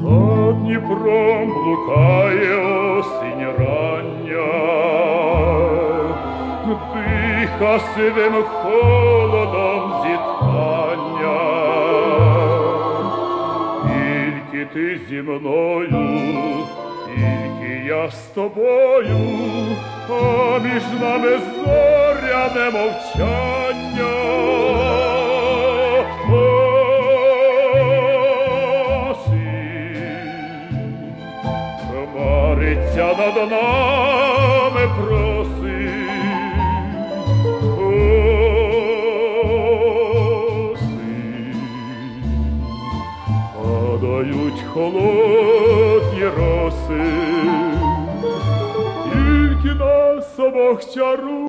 Двором блукає осінь рання, диха сивим холодом зітхання. Тільки ти зі мною, тільки я з тобою, а між нами зоряне мовчання. Хмариться над нами просить. Падають холодні роси, тільки нас обох чарує.